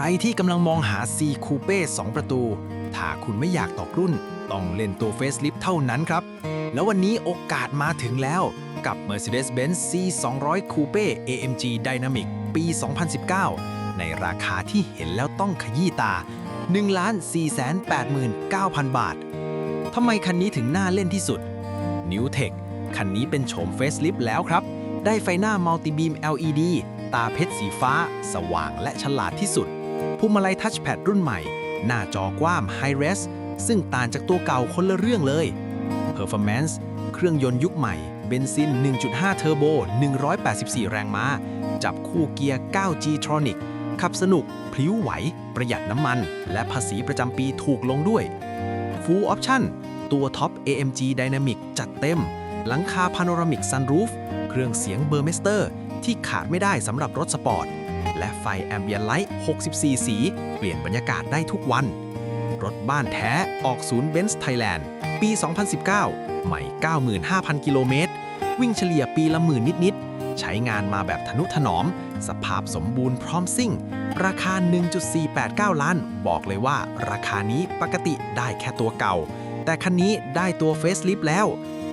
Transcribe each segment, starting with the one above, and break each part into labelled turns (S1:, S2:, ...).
S1: รที่กำลังมองหา C Coupe 2 ประตู ถ้าคุณไม่อยากตกรุ่น ต้องเล่นตัว Facelift เท่านั้นครับ แล้ววันนี้โอกาสมาถึงแล้วกับ Mercedes-Benz C 200 Coupe AMG Dynamic ปี 2019 ในราคาที่เห็นแล้วต้องขยี้ตา 1,489,000 บาท ทำไมคันนี้ถึงน่าเล่นที่สุด New Tech คันนี้เป็นโฉม Facelift แล้วครับ ได้ไฟหน้า Multi Beam LED ตาเพชรสีฟ้า สว่างและฉลาดที่สุด พวงมาลัยทัชแพดรุ่นใหม่ หน้าจอกว้าง High Res ซึ่งต่างจากตัวเก่าคนละเรื่องเลย Performance เครื่องยนต์ยุคใหม่ เบนซิน 1.5 เทอร์โบ 184 แรงม้า จับคู่เกียร์ 9G Tronic ขับสนุก พลิ้วไหว ประหยัดน้ำมัน และภาษีประจำปีถูกลงด้วย Full Option ตัวท็อป AMG Dynamic จัดเต็ม หลังคา Panoramic Sunroof เครื่องเสียงเบอร์เมสเตอร์ ที่ขาดไม่ได้สำหรับรถสปอร์ต และไฟ Ambient Light 64 สี เปลี่ยนบรรยากาศได้ทุกวัน รถบ้านแท้ออกศูนย์เบนซ์ไทยแลนด์ปี 2019 ใหม่ 95,000 กิโลเมตร วิ่งเฉลี่ยปีละหมื่นนิด ๆ ใช้งานมาแบบทนุถนอม สภาพสมบูรณ์พร้อมซิ่ง ราคา 1.489 ล้าน บอกเลยว่าราคานี้ปกติได้แค่ตัวเก่า แต่คันนี้ได้ตัวเฟซลิฟแล้ว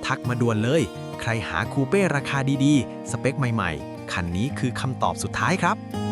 S1: ทักมาด่วนเลย ใครหาคูเป้ราคาดี ๆ สเปคใหม่ ๆ คันนี้คือคำตอบสุดท้ายครับ